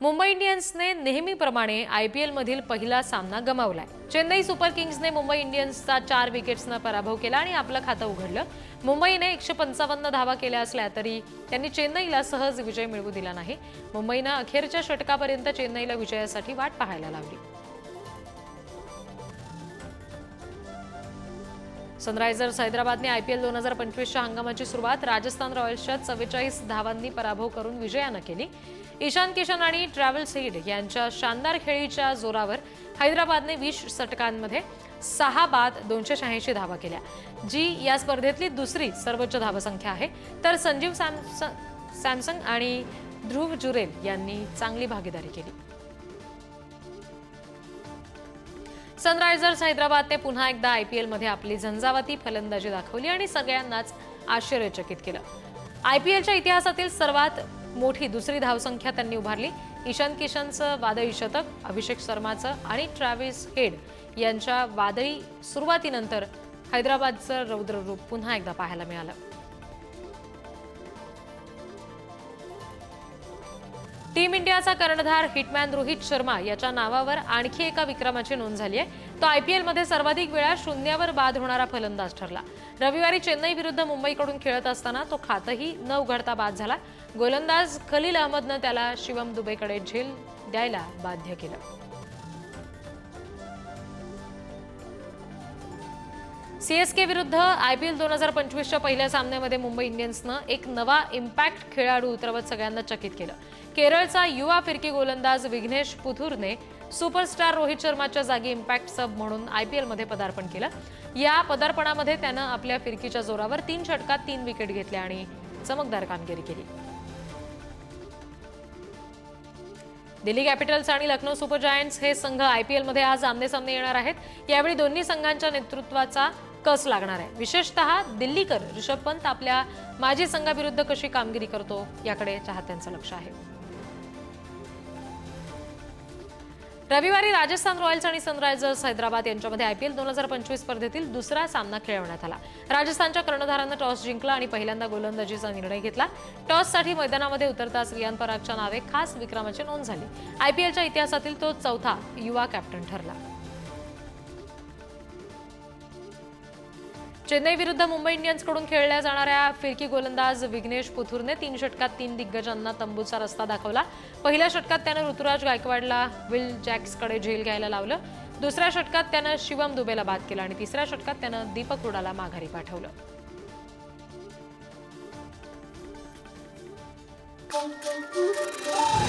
मुंबई इंडियन्सने नेहमीप्रमाणे I P एलमधील पहिला सामना गमावलाय. चेन्नई सुपर किंग्सने मुंबई इंडियन्सचा चार विकेट्सनं पराभव केला आणि आपलं खातं उघडलं. मुंबईने एकशे पंचावन्न धावा केल्या असल्या तरी त्यांनी चेन्नईला सहज विजय मिळवू दिला नाही. मुंबईनं अखेरच्या षटकापर्यंत चेन्नईला विजयासाठी वाट पाहायला लावली. सनरायझर्स हैदराबादने आयपीएल दोन हजार पंचवीसच्या हंगामाची सुरुवात राजस्थान रॉयल्सच्या चव्वेचाळीस धावांनी पराभव करून विजयानं केली. ईशान किशन आणि ट्रॅव्हल्स हेड यांच्या शानदार खेळीच्या जोरावर हैदराबादने वीस षटकांमध्ये सहा बाद दोनशे शहाऐंशी धावा केल्या. जी या स्पर्धेतली दुसरी सर्वोच्च धावसंख्या आहे. तर संजीव सॅमसंग सॅमसंग आणि ध्रुव जुरेल यांनी चांगली भागीदारी केली. सनरायझर्स हैदराबादने पुन्हा एकदा आय पी एलमध्ये आपली झंझावती फलंदाजी दाखवली आणि सगळ्यांनाच आश्चर्यचकित केलं. आय पी एलच्या इतिहासातील सर्वात मोठी दुसरी धावसंख्या त्यांनी उभारली. ईशान किशनचं वादळी शतक अभिषेक शर्माचं आणि ट्रॅव्हिस हेड यांच्या वादळी सुरुवातीनंतर हैदराबादचं रौद्र रूप पुन्हा एकदा पाहायला मिळालं. टीम इंडियाचा कर्णधार हिटमॅन रोहित शर्मा याच्या नावावर आणखी एका विक्रमाची नोंद झाली आहे. तो आय पी एलमध्ये सर्वाधिक वेळा शून्यावर बाद होणारा फलंदाज ठरला. रविवारी चेन्नई विरुद्ध मुंबईकडून खेळत असताना तो खातही न उघडता बाद झाला. गोलंदाज खलील अहमदनं त्याला शिवम दुबेकडे झेल द्यायला बाध्य केलं. सीएसके विरुद्ध आय पी एल दोन हजार पंचवीसच्या पहिल्या सामन्यामध्ये मुंबई इंडियन्सनं एक नवा इम्पॅक्ट खेळाडू उतरवत सगळ्यांना चकित केलं. केरळचा युवा फिरकी गोलंदाज विघ्नेश पुथुरने सुपरस्टार रोहित शर्माच्या जागी इम्पॅक्ट सब म्हणून आय पी एलमध्ये पदार्पण केलं. या पदार्पणामध्ये त्यानं आपल्या फिरकीच्या जोरावर तीन षटकात तीन विकेट घेतल्या आणि चमकदार कामगिरी केली. दिल्ली कॅपिटल्स आणि लखनौ सुपर जायंट्स हे संघ आय पी एलमध्ये आज आमने सामने येणार आहेत. यावेळी दोन्ही संघांच्या नेतृत्वाचा कस लागणार आहे? विशेषतः दिल्लीकर ऋषभ पंत आपल्या माजी संघाविरुद्ध कशी कामगिरी करतो याकडे चाहत्यांचं लक्ष आहे. रविवारी राजस्थान रॉयल्स आणि सनरायझर्स हैदराबाद यांच्यामध्ये आयपीएल दोन हजार पंचवीस स्पर्धेतील दुसरा सामना खेळवण्यात आला. राजस्थानच्या कर्णधारानं टॉस जिंकला आणि पहिल्यांदा गोलंदाजीचा निर्णय घेतला. टॉससाठी मैदानामध्ये उतरताच रियान परागच्या नावे खास विक्रमाची नोंद झाली. आयपीएलच्या इतिहासातील तो चौथा युवा कॅप्टन ठरला. चेन्नई विरुद्ध मुंबई इंडियन्सकडून खेळल्या जाणाऱ्या फिरकी गोलंदाज विघ्नेश पुथुरने तीन षटकात तीन दिग्गजांना तंबूचा रस्ता दाखवला पहिल्या षटकात त्यानं ऋतुराज गायकवाडला विल जॅक्सकडे झेल घ्यायला लावलं दुसऱ्या षटकात त्यानं शिवम दुबेला बाद केला आणि तिसऱ्या षटकात त्यानं दीपक हुडाला माघारी पाठवलं Thank you.